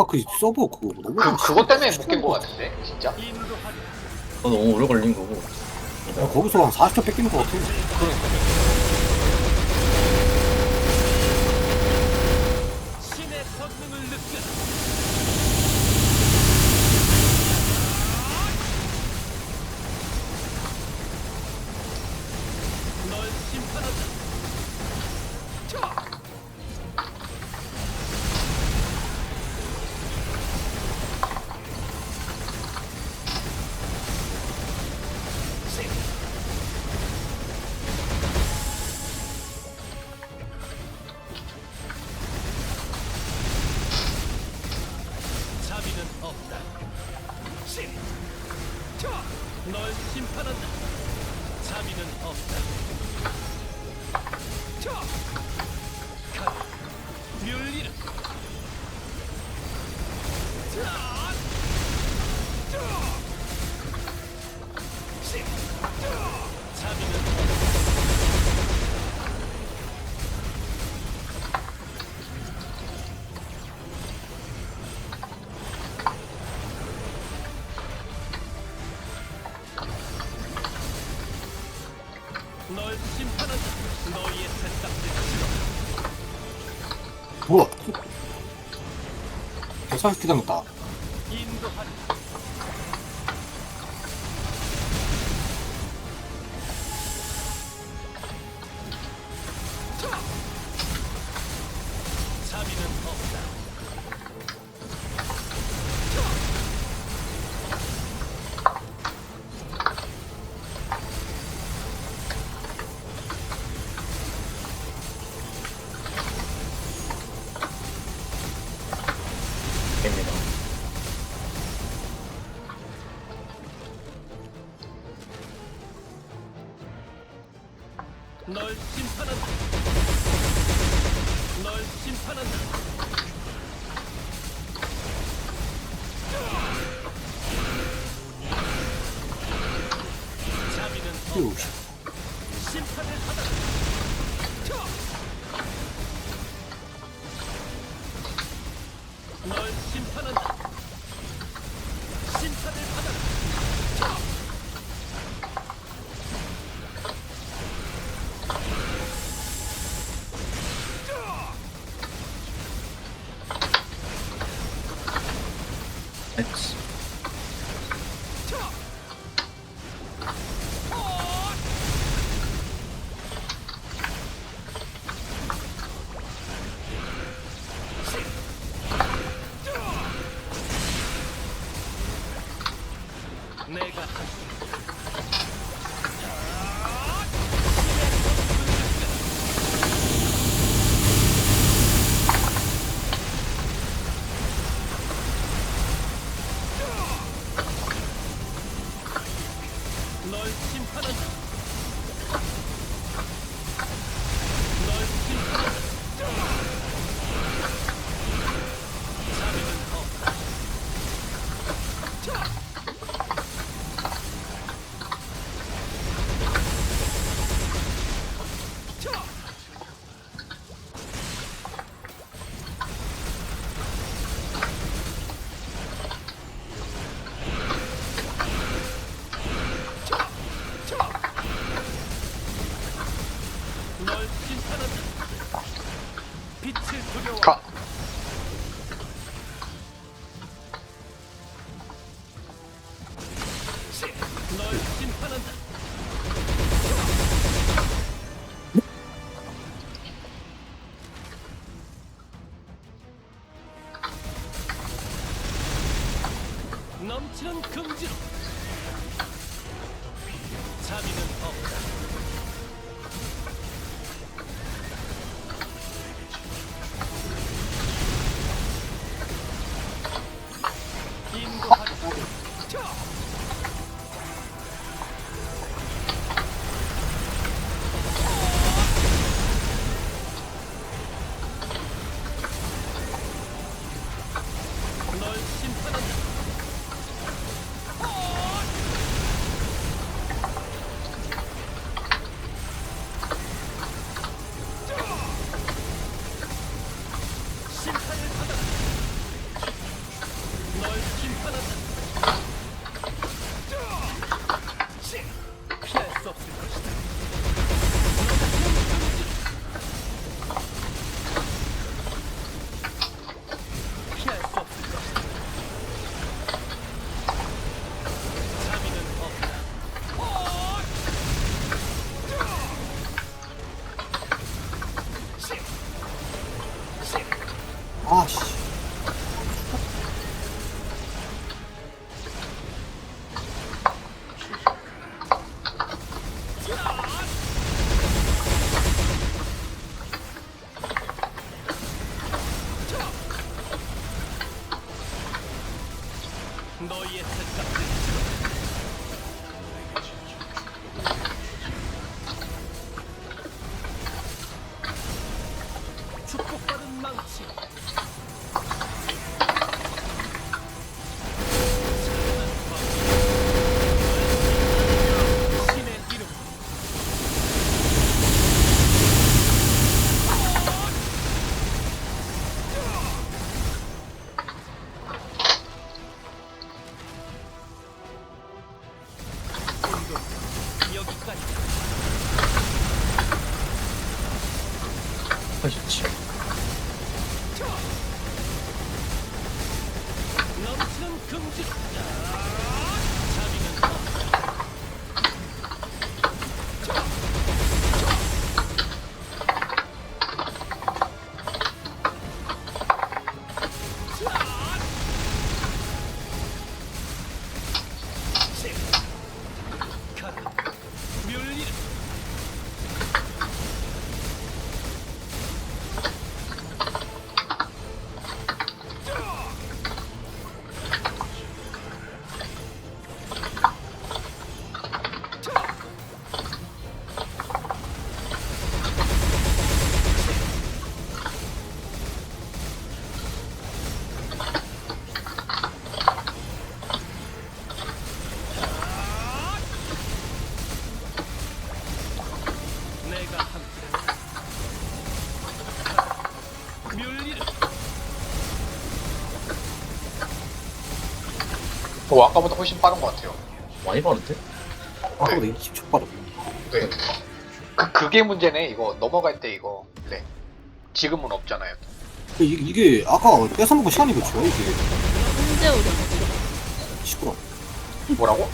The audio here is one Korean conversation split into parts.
아 그 서버 그거 너무 그, 그것 때문에 못 깬 거 같은데 진짜? 어, 너무 오래 걸린 거고. 야, 거기서 한 40초 뺏기는 거 같아 그러니까 듀얼리 番好きなのか。Lord Come on. 오, 아까보다 훨씬 빠른 것 같아요. 많이 바른데? 아까보다 20초 빠르. 네. 그, 그게 문제네, 이거. 넘어갈 때 이거. 네. 지금은 없잖아요. 이게, 이게 아까 뺏어먹은 시간이 그렇죠 이게 훈제 우리. 시끄러. 뭐라고?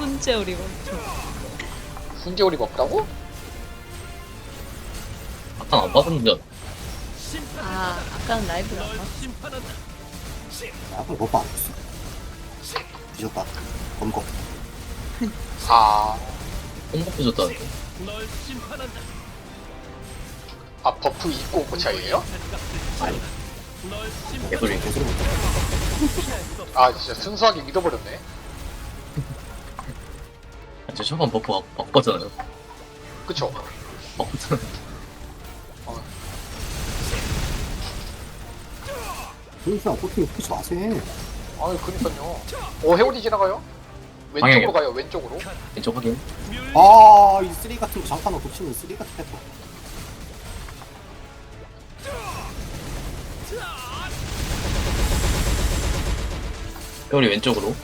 훈제 우리 먹죠. 훈제오리가 없다고? 아까 안 받았는데. 심판 아, 아까는 라이브를 안널 봤어. 아까 안 했어. 뒤졌다. 검거. 아, 홍보 부졌다는데. 아, 버프 입고 온거 차이에요? 아니. 개소리. 개소리 못 아, 진짜 순수하게 믿어버렸네. 저 초반 버프 바- 바꿨잖아요. 그쵸? 바꿨잖아요. 그러니까 코팅이 푸지 마세요. 아유, 그니까요. 오, 해오리 지나가요? 방향이요. 왼쪽으로 가요, 왼쪽으로. 왼쪽 확인. 아, 이 쓰리 같은 거 장판 놓고 치는 쓰리 같은 패턴. 회오리 왼쪽으로.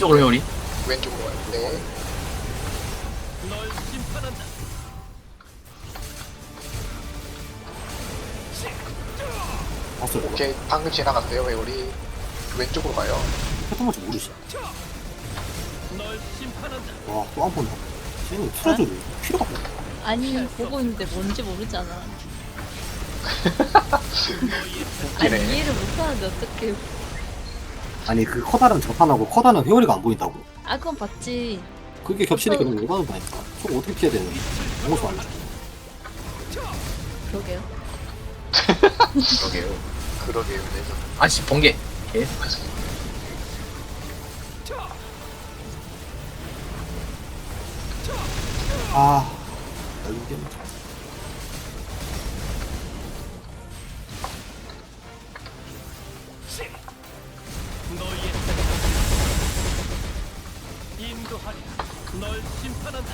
왼쪽으로 회오리. 왼쪽으로 가요. 네. 널 심판한다 봤어요. 오케이, 방금 지나갔어요, 해오리. 왼쪽으로 가요. 패턴 뭔지 모르시. 널 심판한다 와, 또한 번. 쟤는 틀어줘도 필요가 없네. 아니, 보고 있는데 뭔지 모르잖아. 아니. 이해를 못하는데 어떻게. 아니, 그 커다란 장판하고 커다란 회오리가 안 보인다고. 아, 그건 봤지. 그게 겹치니까 너무 열받는 다니까. 저거 어떻게 피해야 되는 거야? 너무 좋아요. 그러게요. 그러게요. 그러게요, 네. 아씨, 번개. 예. 아, 나 이게 인도하리 널 심판한다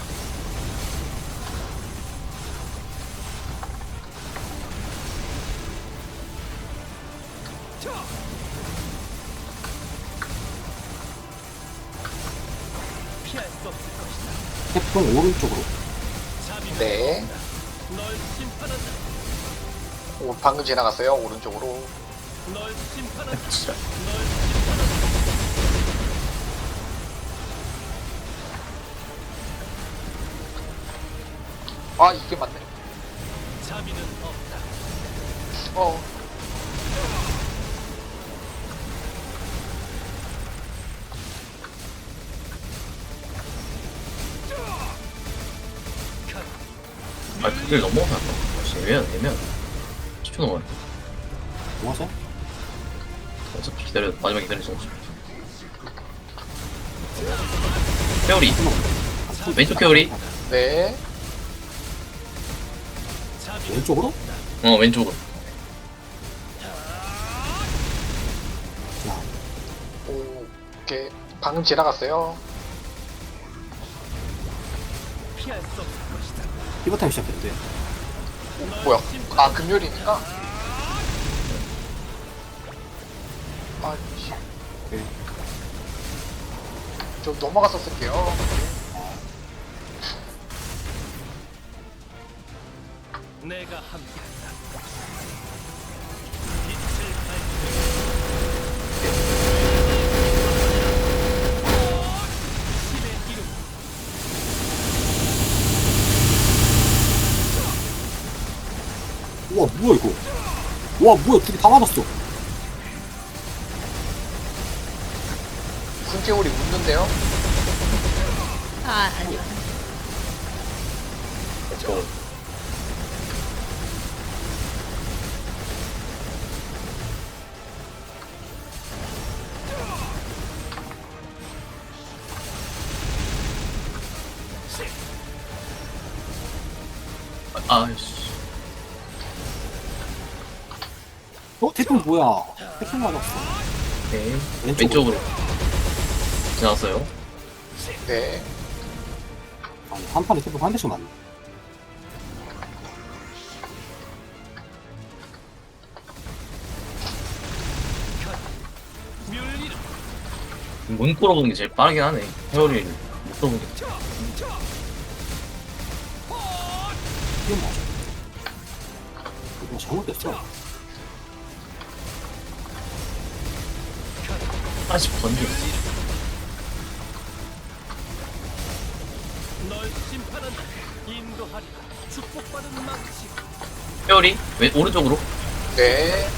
피할 수 없을 것이다 태풍 오른쪽으로. 자비는 네. 널 심판한다 오, 방금 지나갔어요, 오른쪽으로. 널 심판한다 진짜. 널 아 이게 맞네 자비는 없다. 어아 그걸 넘어가면 혹시 왜 내면 10초 넘어요 뭐 하세요? 어차피 기다려 마지막 기다리죠 회오리 왼쪽 회오리 네. 왼쪽으로? 어 왼쪽으로 자, 오 오케이 방금 지나갔어요 피할 수 없을 것이다. 피버 타임 시작했는데. 오, 뭐야 아 금요일이니까 아 씨 오케이. 좀 넘어가서 쓸게요 내가 함께한다. 빛을 밝히는 신의 이름 우와, 뭐야, 이거. 와, 뭐야, 둘이 다 맞았어. 승재울이 웃는데요 아 아니요. 저 아, 아이씨 어, 태풍 뭐야. 태풍 맞았어. 오케이 왼쪽으로. 지나갔어요 네 아니, 한 판에 태풍 한 대씩 맞네. 문 끌어보는 게 제일 빠르긴 하네 회오리를 못게 이게 맞아. 이거 잘못됐어. 하나씩 번지 널 심판한다. 인도하리라. 축복받은 망치. 회오리 왼 오른쪽으로 네.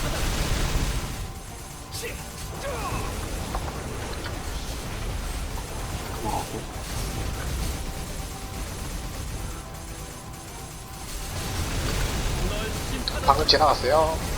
방금 지나갔어요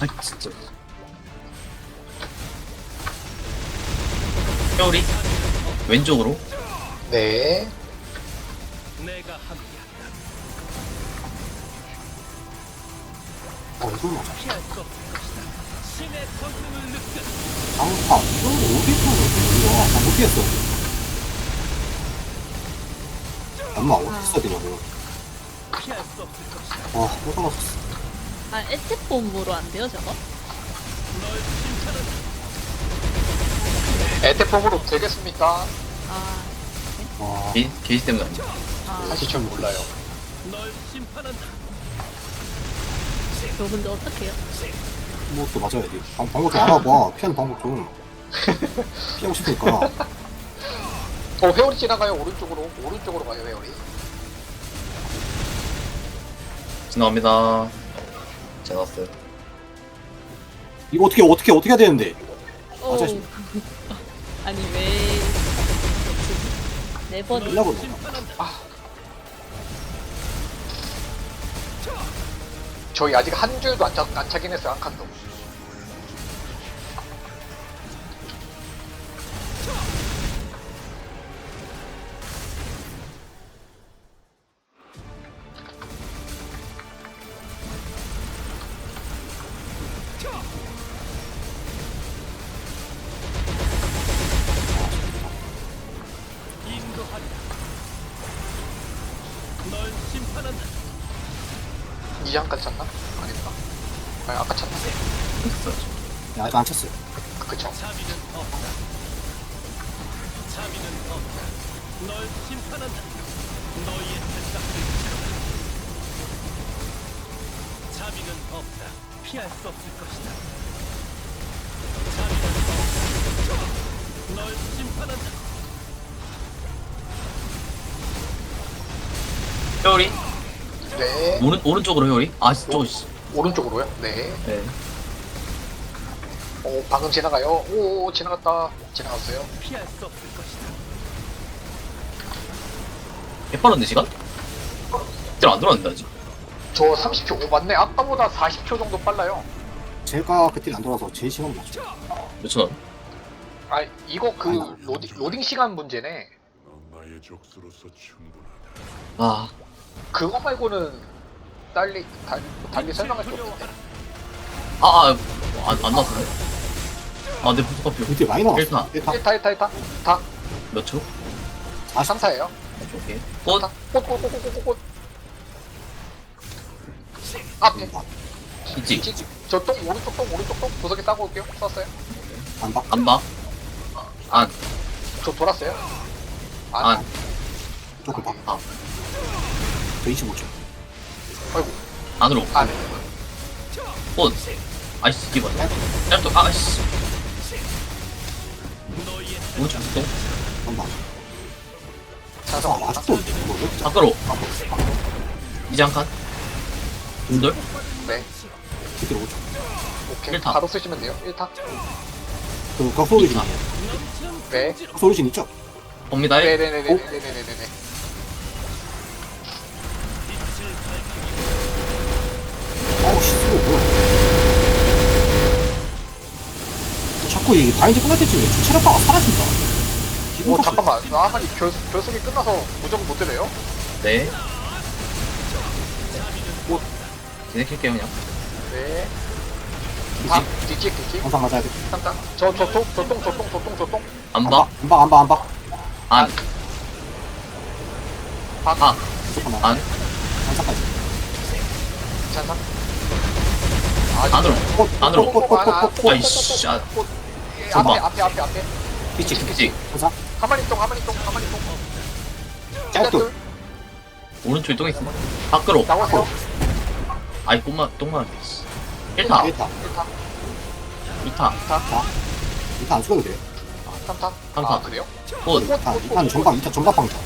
아 진짜 회오리 왼쪽으로 네. 어, 이걸 맞아. 성능을 느껴. 장파. 이거 어디 있어, 이거. 아, 못 피했어. 엄마, 어디 있어야 되냐고. 아, 또 떨어졌어. 아 에테폼으로 안 돼요 저거? 에테폼으로 되겠습니까? 아, 와, 게, 게이지 때문에 아니야 아 사실 잘 몰라요. 저 근데 어떡해요? 뭐또 맞아야 돼. 방, 방법 좀 알아봐. 피하는 방법 좀. 피하고 싶으니까. 어 회오리 지나가요 오른쪽으로 오른쪽으로 가요 회오리 지나갑니다 지나갔어요 이거 어떻게, 어떻게, 어떻게 해야 되는데? 어. 맞아. 아니 왜? 네 번. 일라고 심판한다. 저희 아직 한 줄도 안, 차, 안 차긴 했어요 한 칸도 아까 찼나? 아니다. 아니, 아까 찼나? 됐어. 야, 이거 안 쳤어요. 그쵸. 자비는 없다. 피할 수 없을 것이다. 자비는 없다. 널 심판한다. 효리 네 오른 오른쪽으로 회오리. 아 씨. 오른쪽으로요? 네 네. 오 방금 지나가요 오 지나갔다 지나갔어요 피할 수 없을 것이다. 개빠른데 시간? 딜안 들어왔는데 아직. 저 30초 오 맞네 아까보다 40초 정도 빨라요 제가 그때 안 돌아서 제일 시간 맞죠. 몇천 원? 아 이거 그 로딩, 로딩 시간 문제네 넌 나의 적수로서 충분하다. 아 그거 말고는 달리 달, 달리 설명할 게 없는데 아 아 안 안 나왔네. 아내 부스커피 그때 많이 나왔어. 일타. 1타. 1타 1타 1타 다몇 초? 아, 3타예요 오케이. 꽃. 꽃 꽃 꽃 꽃 꽃 꽃 앞에 있지. 저똥 오른쪽 똥 오른쪽 똥 구석에 따고 올게요 썼어요 안 봐. 안 봐. 안. 저 돌았어요 안. 조금 봐. 아. 저 25초. 아이고 안으로. 안에 꽃. 아이씨 이게 뭐야? 짤도 아이씨. 너희의 오른쪽 또. 한 봐. 자석 아, 아직도 뭐를? 밖으로. 이제 한 칸. 분들. 네 그때 5초. 오케이 일타. 바로 쓰시면 돼요 1타 그 각소리진 일타. 네 각소리진 있죠? 봅니다. 네네네네네네네네 자꾸 이 바인드 끝날 때쯤에 주체력파가 사라진다. 오 탓이야. 잠깐만 아니 결, 결승이 끝나서 무조건 못 되네요 네. 꽃. 진행할게요 그냥. 네 다, 뒤찍 뒤찍 항상 맞아야 돼. 잠깐 저저똥저똥저똥저똥저똥 안안 봐. 봐, 안 봐, 안 봐, 안 봐. 안. 아. 잠깐만. 안. 항상까지. 찬상 안으로. 안으로. 꽃꽃꽃꽃꽃 아이씨. 아. 앞에 앞에 앞에 앞에 피치 그치. 항상 가만히 똥 가만히 똥 가만히 똥 짤도 오른쪽에 똥 있어. 밖으로. 나와서 아이 똥만 똥만. 1타. 1타 1타 2타. 2타 안 쓰셔도 돼 3타 삼타. 아 그래요? 꽃. 2타 2타는 전방 2타 전방 방이다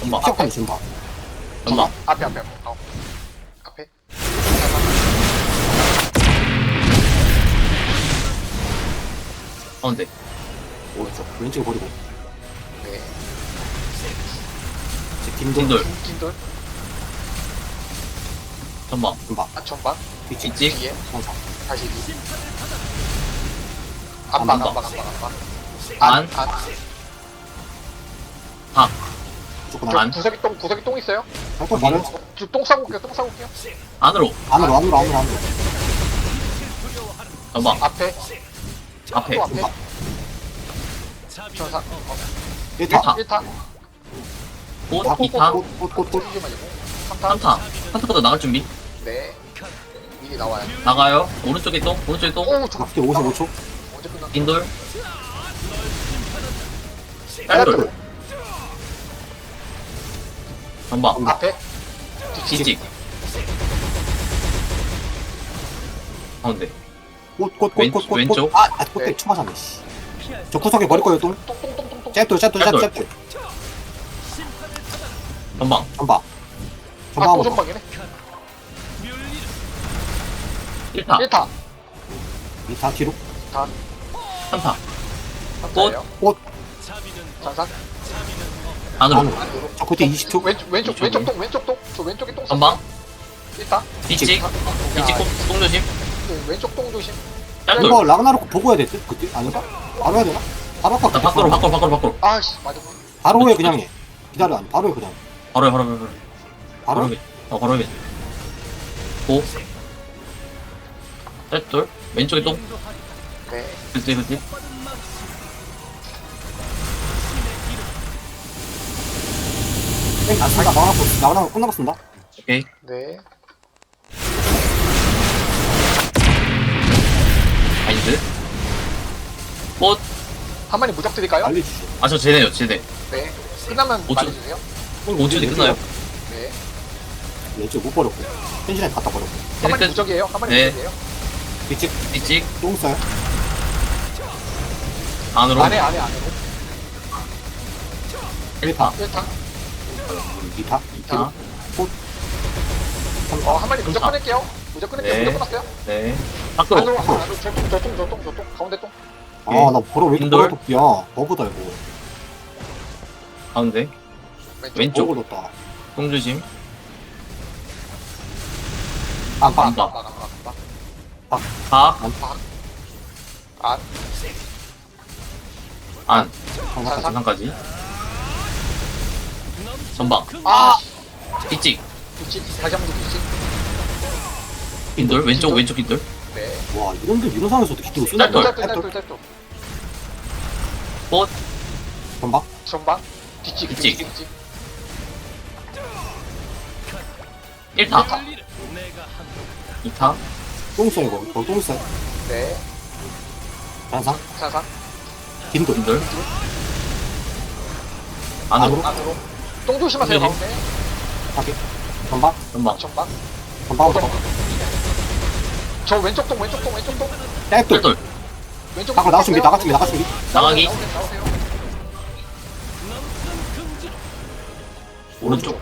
전방. 전방 전방. 앞에 앞에 앞에 어. 가운데. 오른쪽 왼쪽 버리고 네 이제 빈돌. 김돌 전방. 전방 아 전방 있지. 뒤에 항상 다시 뒤안 안방 봐. 안방 안방 안방 안. 안 박. 무조건 저 안 안. 구석에 똥 구석에 똥 있어요? 할거 말을 저똥 싸고 올게요 똥 싸고 올게요 안으로. 안으로 안으로 안으로 안으로 전방. 앞에 앞에. 또 앞에 전방 자비는 전사 없다. 어, 1타 1타. 1타 꽃. 2타. 꽃꽃꽃꽃 땡기지 말고 3타 3타. 3타부터 나갈 준비. 네 미리 나와요 나가요. 오른쪽에 똥. 오른쪽에 똥. 오 저거 앞뒤 55초 언제? 빈돌. 딸돌 딸돌. 전방. 앞에 지직. 가운데. 왼- 왼쪽? 아, 꽃꽃꽃꽃꽃아 꽃대 네. 총맞았네 씨. 저 구석에 버릴 거예요 똘. 잽돌 잽돌 잽돌. 잽돌. 전방 전방. 전방 아, 한번 더. 고전방이네. 1타 1타. 이다 뒤로. 단. 3타 꽃. 꽃. 장산. 안으로 안으로. 안으로. 저 그때 20초. 왼쪽, 왼쪽, 왼쪽 동, 왼쪽 동. 저 왼쪽에 동. 전방 1타. 이직 이직 똥 조심 그 왼쪽 똥 조심. 이거 라그나로크 보고 해야 될 듯? 그때? 아닌가? 바로 해야 되나? 바로 할까? 나 밖으로 밖으로 밖으로 밖으로 아씨 맞아. 바로 해 그냥 해 기다려 아니 바로 해 그냥 바로 해 바로 해 바로 해 바로? 해어 바로 해고 짤돌 왼쪽에 똥 네. 그때 그때 땡 안쓴다 나가고 나가고 끝나봤습니다 오케이 네. 마인드 꽃한 마리 무적 드릴까요? 알려주시죠 아 저 쟤네요 쟤네 네. 끝나면 오초. 말해주세요. 5초 뒤에 끝나요 네. 왼쪽 못 버렸고 펜신에 갖다 버렸고 한 쟤네 마리 끝 무적이에요. 한 마리 네. 무적이에요. 뒤찍 뒤찍 똥 써요 안으로 안에 안에 안으로. 1파 1타. 2타 2파 어, 한 마리 무적 타. 끊을게요. 무적 끊을게요. 네. 무적 끊었어요. 네 밖으로 안으로 안으로 안으로 저똥 저똥 저똥 저똥 가운데 똥. 아나 버려 왜 이렇게 인돌. 버려 야 버브다 이거 가운데 왼쪽. 왼쪽 버브 넣었다 똥 조심 안방 안방. 안, 안, 안, 박 안. 안 산산. 전상까지 전방 아. 뒤찍 뒤치. 다시 한번 뒤치. 빈돌 왼쪽 왼쪽 빈돌 네. 와 이런데 이런 쓰는 짤돌. 거야 짤돌 짤돌 짤돌. 꽃 전방 전방. 뒤치. 1타 내가 한 2타 똥 써요 이거 거기 똥 써요 네. 잔상 산산. 빈돌 빈돌 안으로 안으로. 똥 조심하세요. 네. 가운데. 확인 전방 전방 전방. 전방부터 저 왼쪽 똥 왼쪽 똥 왼쪽 똥. 짤돌 짤돌 왼쪽 밖으로 나갈 준비 나갈 준비 나갈 준비 나가기 나오세요. 나오세요. 오른쪽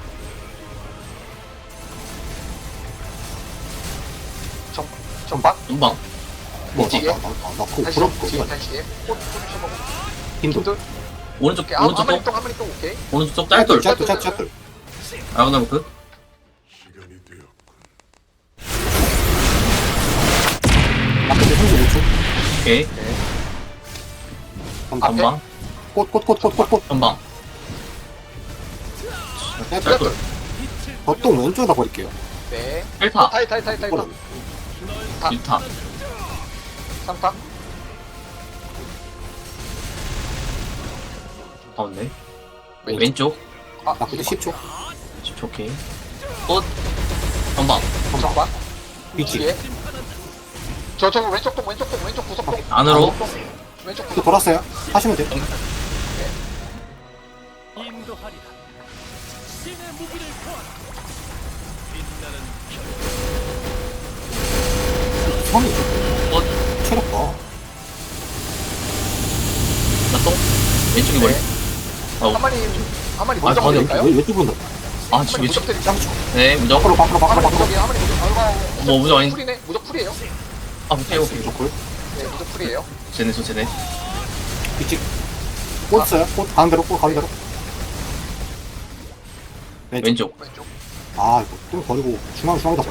전 전방. 뭐 뒤찍. 나나나 그거 다시 부럽고 뒤에 다시 뒤에. 꽃. 빈돌 빈돌. 오른쪽 오케이. 아, 한 오른쪽 똥 똥, 한 마리 똥, 오케이. 오른쪽 쪽 짤돌 짤돌 짤돌 짤돌 아웃나무크 나 근데 35초 오케이. 전방 전방 꽃 꽃 꽃 꽃 꽃 꽃. 전방. 짤돌 짤돌 저똥 왼쪽에다 버릴게요. 네. 1타. 타이 타이 타이 타이. 뭐라 2타. 3타. 가운데 왼쪽. 왼쪽. 아, 나 근데 10초. 10초 오케이. 꽃. 전방. 전방. 뒤찍 뒤에. 저, 저 왼쪽 똥, 왼쪽 똥, 왼쪽 구석 똥. 안으로 왼쪽 똥, 왼쪽 또 구석 돌았어요 하시면 돼요 인도하리라. 신의 무기를 보아라. 빛나는 선이 꽃 체력 봐 나 똥 왼쪽에 머리 한 아우 마리, 한 마리 아, 무적 저는 드릴까요? 왜, 왜 뚫는다 아 한 지금 마리 왼쪽 무적 드릴까요? 짱 쳐 네 무적 한 밖으로 마리 밖으로 무적이에요, 한 마리 무적. 아이고, 뭐 무적 아닌 풀이네. 무적 풀이에요. 아 오케이 오케이. 좋고요 네, 무적 풀이에요. 쟤네 저 쟤네. 뒤찍 꽃 써요? 꽃 가운데로 꽃 가운데로. 왼쪽 왼쪽. 왼쪽. 아 이거 똥 버리고 중앙 버려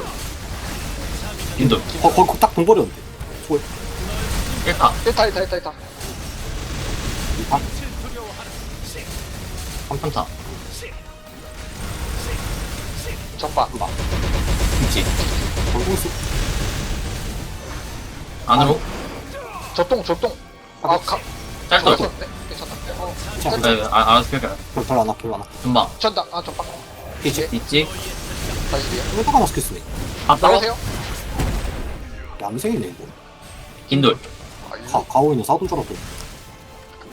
빈돌 거, 거기 딱 동 버렸는데. 1타. 1타, 1타, 1타, 1타. 2타? 3타. 전방. 뒤찍 거기 똥 쓰. 안으로 저 똥, 저 똥. 아, 가. 짤돌 좋았었는데? 괜찮다. 어, 괜찮아 네, 아, 알아서 펴게 별로 별로 안 아껴 안 아껴 전방 전방. 아, 전방. 뒤찍 뒤찍 다시 뒤에. 왜 마스크 쓰네 앞으로 나오세요. 얌생이네 이거 아, 이- 가, 가오 있는 사돈 줄 알았더니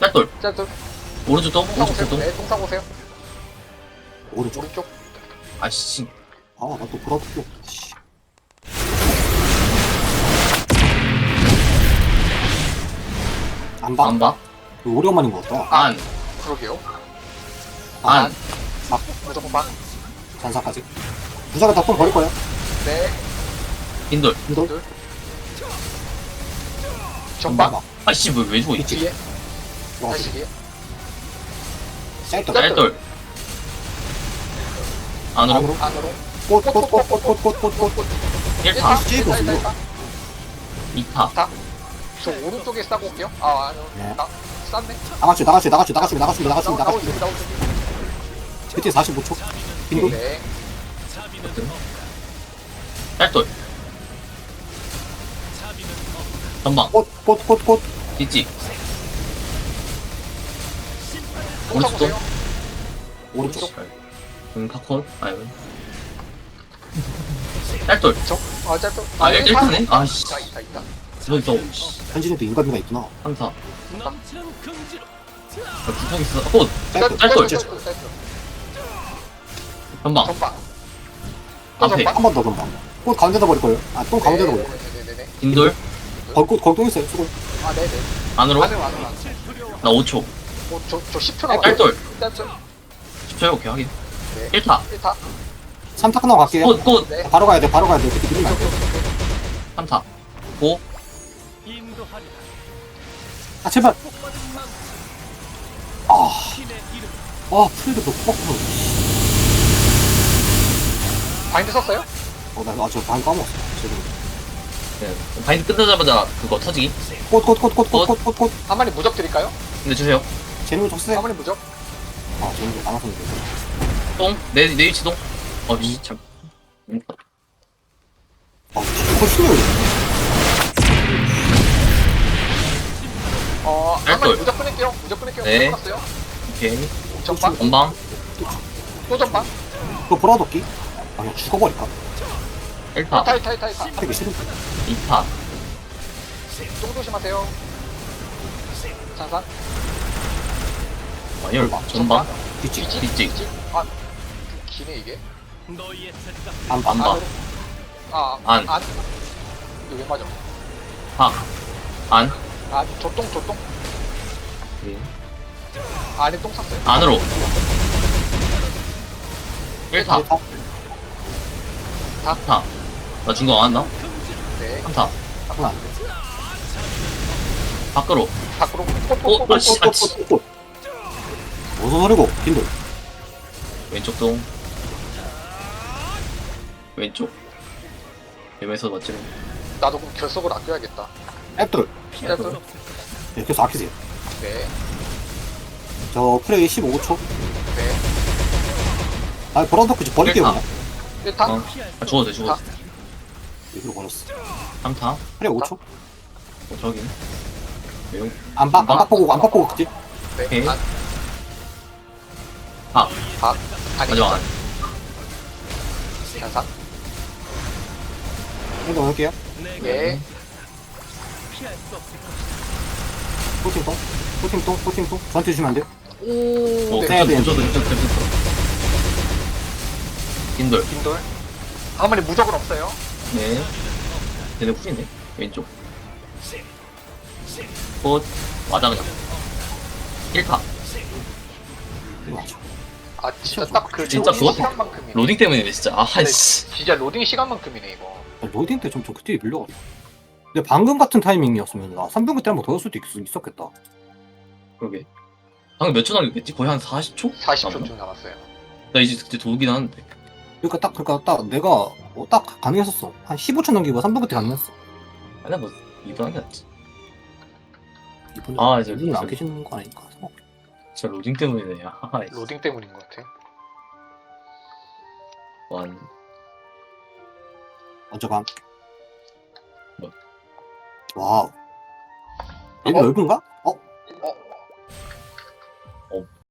짤돌 짤돌. 오른쪽 똥 똥 오른쪽 사오세요. 똥 네, 똥 사오세요. 오른쪽 오른쪽. 아씨 아나 또 보라도 또 씨. 안 봐? 안 봐? 오랜만인 것 같다 안. 그러게요. 안. 무조건 방. 잔사까지. 부자가 다똥 버릴 거야 네. 빈돌. 인돌? 전방. 아씨 뭐왜 죽어 있지 뒤에. 다시 뒤에. 짤떡 짤돌. 안으로. 안으로? 안으로. 꽃 꽃 꽃 꽃 꽃 꽃 꽃꽃. 1타, 찌고 일타, 일타, 일타. 2타. 저 오른쪽에 싸고 올게요. 아, 아니요. 네. 나, 쌌네. 나가시 나가시 나가시 나가시 나가시 나가시 나오, 나가시 나오지, 나오지. 그때 45초 빙고 네. 딸돌. 전방, 꽃꽃꽃꽃 뒤지. 똥 오른쪽. 오른쪽 응, 카콘. 아니면. 딸돌. 저, 아, 짧다. 아, 일타네? 아, 씨. 있다, 있다, 있다. 저, 저, 현진이도 인간미가 있구나 3타. 넘치는 긍지로 부탁 있어. 꽃. 짧고. 전방. 전방. 또 앞에. 전방. 한번 더 금방 꽃 가운데다 버릴 거예요 아 똥 가운데다 버릴 거예요 네네네네. 인돌. 걸꽃 걸똥 있어요 수고 아, 네네. 안으로. 안으로, 안으로, 안으로. 나 5초. 어, 저, 저 10초 남았어요. 딸돌. 짧돌. 10초에 오케이, 확인. 네. 1타. 1타. 3타 끝나고 갈게요 꽃, 꽃. 네. 바로 가야 돼 바로 가야 돼 그때 밀리면 안 돼 3타. 5. 아 제발 아, 아 프레드 너 뻑뻑 바인드 썼어요? 어나저 방 까먹었어 지금 네. 바인드 끝나자마자 그거 터지기. 꽃꽃꽃꽃꽃꽃꽃 한 마리 무적 드릴까요? 근데 주세요. 재능을 줬어요 한 마리 무적? 아 재능을 안 하셨는데 똥. 내, 내 위치 똥. 어, 씨, 참. 음, 아 훨씬 어려 어, 딸돌. 무적 끊을게요. 무적 끊을게요. 네. 무적 끊었어요. 오케이. 전방. 전방. 또 전방. 그거 보라도끼 아 그냥 죽어버릴까 1타. 타이, 타이, 타이, 타이. 되게 싫은데 2타. 똥 조심하세요. 잔산. 완열. 전방. 뒤지 뒤지? 뒤지. 뒤지? 아, 좀 기네, 이게. 책각 안봐 안봐. 안으로. 아, 안. 안. 이거 왜 맞아? 박. 안. 아, 저똥, 저똥. 네. 안에 똥 샀어요. 안으로. 1타. 4타. 나 중간 안 왔나? 네. 3타. 하나 밖으로. 밖으로. 오, 어, 씨. 꽃꽃꽃꽃 어서 소리고 빈돌 왼쪽 동. 왼쪽. 여기서 맞지? 나도 그럼 결석을 아껴야겠다. 앱돌. 피자 네, 계속 아끼세요. 아, 네. 저 프레이 15초. 네. 아, 버런더크 이제 버릴게요, 그냥. 이제 아, 죽어도 돼, 죽어도 여기로 네, 걸었어. 강타. 프레이 5초. 어, 저기. 네, 안 봐, 안 바꾸고, 안 바꾸고, 그치? 네. 아, 아, 아, 아니. 마지막. 장사. 할게요. 예. 피할 수 없을 것이다 포팅 똥 포팅 똥 포팅 똥 저한테 주시면 안 돼요 오, 오. 네. 괜찮다, 네. 괜찮다, 괜찮다. 빈돌. 마리 무적은 없어요. 네. 얘네 후리네. 왼쪽. 1타. 이거 맞죠 아, 진짜 딱 그 진짜 로딩 그거? 시간만큼이네. 로딩 때문이네, 진짜. 아, 네, 씨. 진짜 로딩 시간만큼이네, 이거. 로딩 때좀좀 그때 밀려가지고 근데 방금 같은 타이밍이었으면 나 3분 그때 한번 더할 수도 있, 있었겠다 그러게. 방금 몇 초 남겼겠지? 거의 한 40초? 40초쯤 남았어요. 나 이제 그때 돌긴 하는데. 그러니까 딱 그러니까 딱 내가 어, 딱 가능했었어 한 15초 넘기고 3분 그때 가능했어 아니야, 뭐, 이번 하게 낫지. 이분은 아, 이제 이분은 안 계시는 거 아닐까 진짜 로딩 때문이네. 아, 씨. 로딩 때문인 것 같아. 완. 먼저 감 뭐? 와우 여기 어? 넓은가? 어?